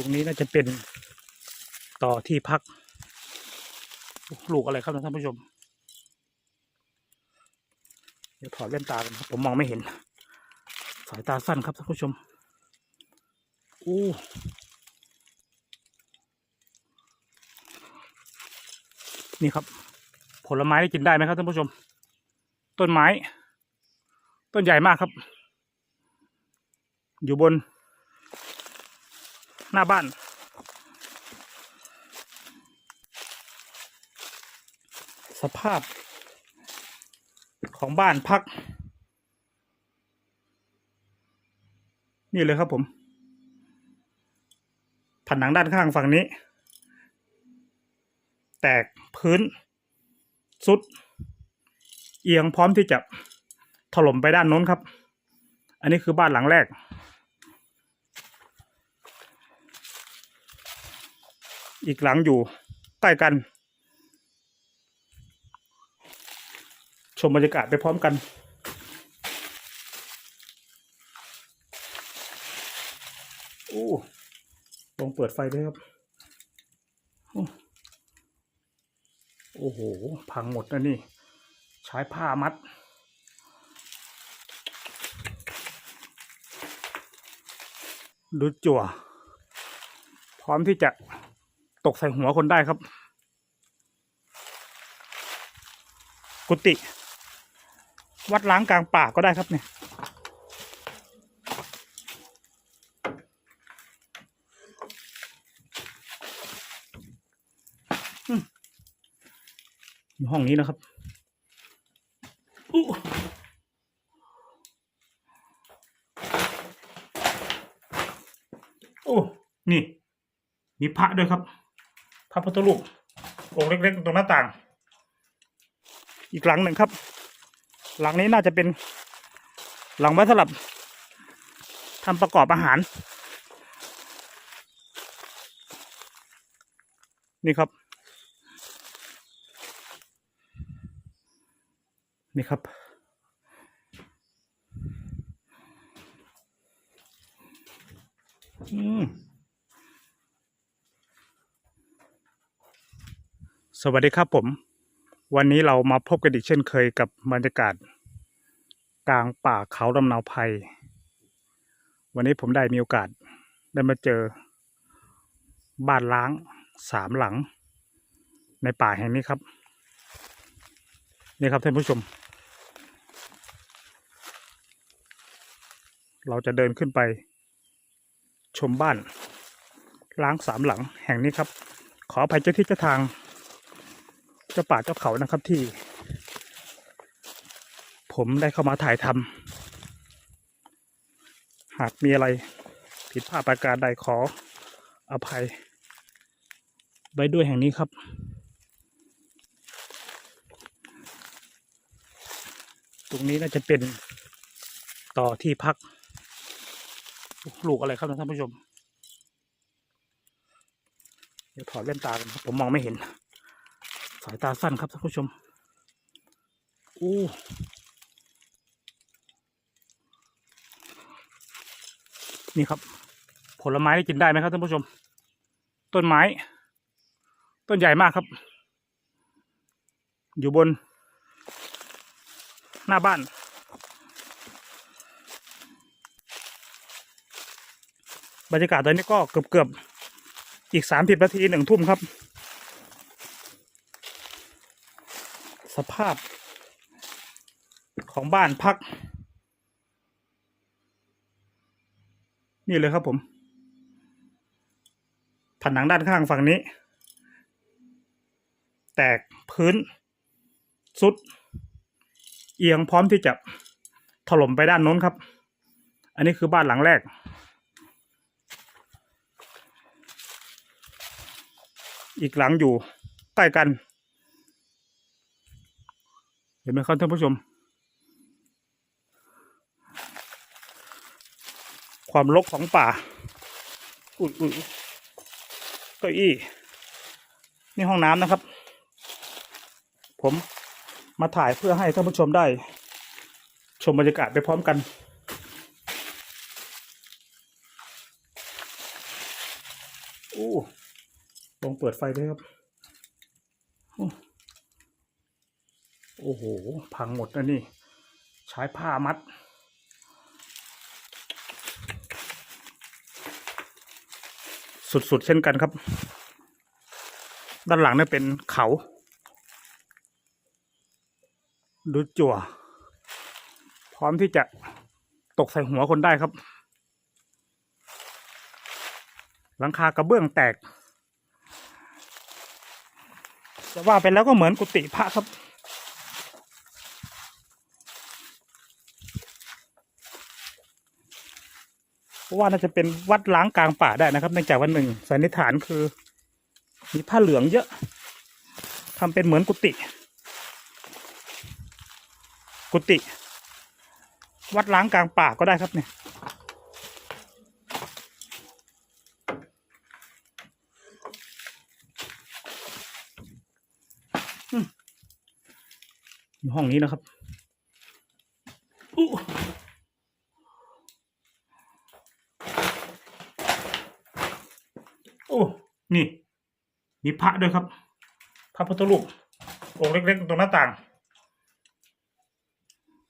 รงนี้น่าจะเป็นต่อที่พักปลูกอะไรครับท่านผู้ชม เดี๋ยวถอดแว่นตากันครับผมมองไม่เห็น สายตาสั้นครับท่านผู้ชมอู้นี่ครับ ผลไม้ที่กินได้ไหมครับท่านผู้ชม ต้นไม้ ต้นใหญ่มากครับ อยู่บน หน้าบ้าน สภาพ ของบ้านพัก นี่เลยครับผม ผนังด้านข้างฝั่งนี้ แตกพื้น สุด เอียงพร้อมที่จะถล่มไปด้านโน้นครับ อันนี้คือบ้านหลังแรก อีกหลังอยู่ใกล้กัน ชมบรรยากาศไปพร้อมกันโอ้ลองเปิดไฟด้วยครับ โอ้โอ้โหพังหมดนะนี่ ใช้ผ้ามัด ดูจั่ว พร้อมที่จะ ตกใส่หัวคนได้ครับ กุฏิวัดล้างกลางป่าก็ได้ครับเนี่ยอยู่ห้องนี้นะครับอู้โอ้ นี่ มีพระด้วยครับ พระพุทธรูปองค์เล็กๆตรงหน้าต่าง อีกหลังหนึ่งครับ หลังนี้น่าจะเป็นหลังไว้สำหรับทำประกอบอาหาร นี่ครับ นี่ครับอืม สวัสดีครับผม วันนี้เรามาพบกันอีกเช่นเคยกับบรรยากาศ กลางป่าเขาลำนาภัยวันนี้ผมได้มีโอกาสได้มาเจอ บ้านล้างสามหลัง ในป่าแห่งนี้ครับ นี่ครับท่านผู้ชม เราจะเดินขึ้นไป ชมบ้านล้างสามหลังแห่งนี้ครับ ขออภัยเจ้าที่เจ้าทาง เจ้าป่าเจ้าเขานะครับที่ ผมได้เข้ามาถ่ายทำหากมีอะไรผิดพลาดประการใดขออภัย ไว้ด้วยแห่งนี้ครับ ตรงนี้น่าจะเป็นต่อที่พักลูกอะไรครับท่านผู้ชม เดี๋ยวถอดแว่นตากันครับผมมองไม่เห็น สายตาสั้นครับท่านผู้ชมอู้นี่ครับ ผลไม้ที่กินได้ไหมครับท่านผู้ชม ต้นไม้ ต้นใหญ่มากครับ อยู่บน หน้าบ้านบรรยากาศตอนนี้ก็เกือบเกือบอีกสามสิบนาทีหนึ่งทุ่มครับ สภาพของบ้านพัก นี่เลยครับผม ผนังด้านข้างฝั่งนี้ แตกพื้น สุด เอียงพร้อมที่จะถล่มไปด้านโน้นครับ อันนี้คือบ้านหลังแรก อีกหลังอยู่ใกล้กัน เห็นไหมครับท่านผู้ชม ความรกของป่า อุ้ยอุ้ยเก้าอี้นี่ห้องน้ำนะครับ ผมมาถ่ายเพื่อให้ท่านผู้ชมได้ ชมบรรยากาศไปพร้อมกัน โอ้ลองเปิดไฟด้วยครับ อ้โห พังหมดนะนี่ ใช้ผ้ามัด สุดๆ เช่นกันครับ ด้านหลังนี่เป็นเขา ดูจั่ว พร้อมที่จะตกใส่หัวคนได้ครับ หลังคากระเบื้องแตกจะว่าไปแล้วก็เหมือนกุฏิพระครับ เพราะ ว่าน่าจะเป็นวัดล้างกลางป่าได้นะครับเนื่องจากวันหนึ่งสันนิษฐานคือ มีผ้าเหลืองเยอะทำเป็นเหมือนกุฏิกุฏิวัดล้างกลางป่าก็ได้ครับเนี่ยอยู่ห้องนี้นะครับอู้ นี่ มีพระด้วยครับ พระพุทธรูปองค์เล็กๆตรงหน้าต่าง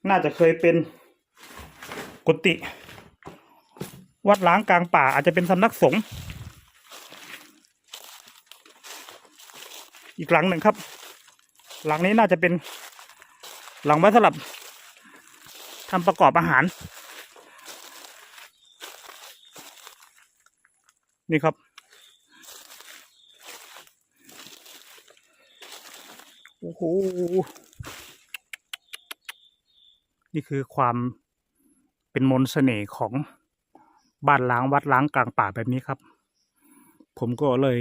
น่าจะเคยเป็นกุฏิวัดล้างกลางป่าอาจจะเป็นสำนักสงฆ์อีกหลังหนึ่งครับ หลังนี้น่าจะเป็นหลังไว้สำหรับทำประกอบอาหาร นี่ครับ โอ้โห นี่คือความเป็นมนต์เสน่ห์ของบ้านล้างวัดล้างกลางป่าแบบนี้ครับ ผมก็เลย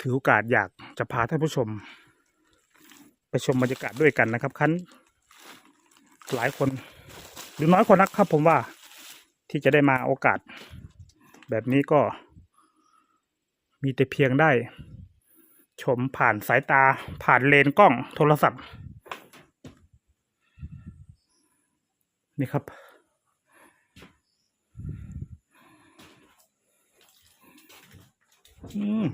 ถือโอกาสอยากจะพาท่านผู้ชม ไปชมบรรยากาศด้วยกันนะครับคันหลายคนหรือน้อยคนนักครับ ผมว่าที่จะได้มาโอกาส แบบนี้ก็มีแต่เพียงได้ ชมผ่านสายตาผ่านเลนกล้องโทรศัพท์ นี่ครับ อืม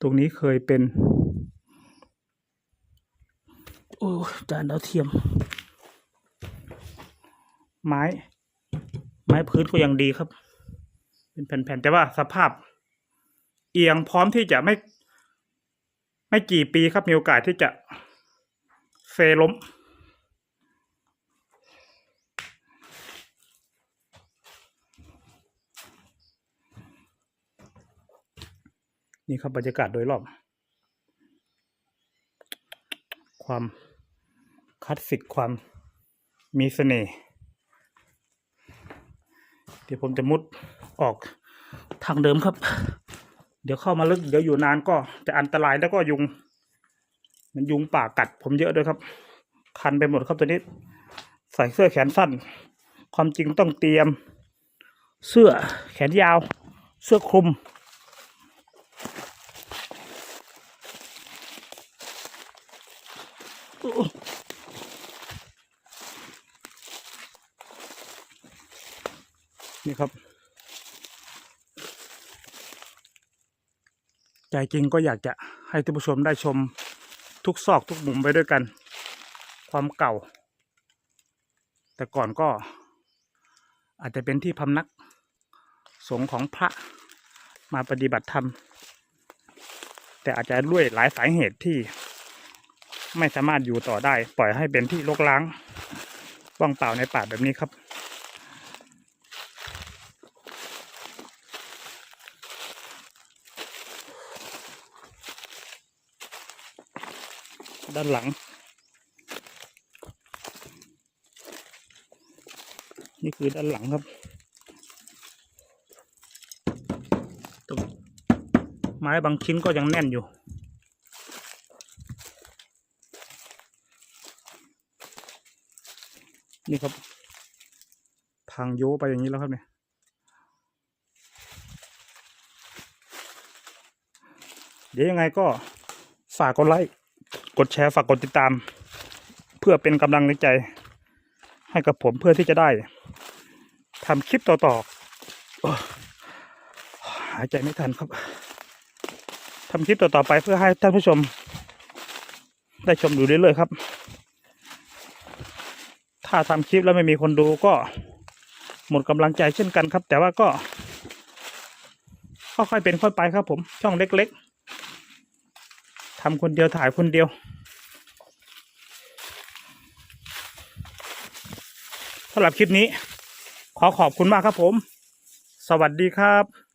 ตรงนี้เคยเป็น โอ้จานดาวเทียม ไม้ ไม้พื้นก็ยังดีครับ เป็นแผ่นๆแต่ว่าสภาพ เอียงพร้อมที่จะไม่ ไม่กี่ปีครับมีโอกาสที่จะเซล้มนี่ครับบรรยากาศโดยรอบ ความคลาสสิกความมีเสน่ห์เดี๋ยวผมจะมุด ออกทางเดิมครับ เดี๋ยวเข้ามาลึก เดี๋ยวอยู่นานก็จะอันตรายแล้วก็ยุง มันยุงป่ากัด ผมเยอะด้วยครับ คันไปหมดครับตัวนี้ ใส่เสื้อแขนสั้น ความจริงต้องเตรียม เสื้อแขนยาว เสื้อคลุมนี่ครับ ใจจริงก็อยากจะให้ท่านผู้ชมได้ชมทุกซอกทุกมุมไปด้วยกัน ความเก่า แต่ก่อนก็อาจจะเป็นที่พำนัก สงฆ์ของพระมาปฏิบัติธรรม แต่อาจจะด้วยหลายสาเหตุที่ไม่สามารถอยู่ต่อได้ ปล่อยให้เป็นที่รกร้างว่างเปล่าในป่าแบบนี้ครับ ด้านหลัง นี่คือด้านหลังครับตรงไม้บางชิ้นก็ยังแน่นอยู่ นี่ครับ พังโยไปอย่างนี้แล้วครับเนี่ยเดี๋ยวยังไงก็ฝากกดไลค์ กดแชร์ฝากกดติดตาม เพื่อเป็นกำลังใจ ให้กับผมเพื่อที่จะได้ทำคลิปต่อๆหายใจไม่ทันครับทำคลิปต่อๆไปเพื่อให้ท่านผู้ชม ได้ชมอยู่เรื่อยๆครับ ถ้าทำคลิปแล้วไม่มีคนดูก็หมดกำลังใจเช่นกันครับ แต่ว่าก็ค่อยๆเป็นค่อยไปครับผมช่องเล็ก ๆ ทำคนเดียวถ่ายคนเดียว สำหรับคลิปนี้ ขอขอบคุณมากครับผม สวัสดีครับ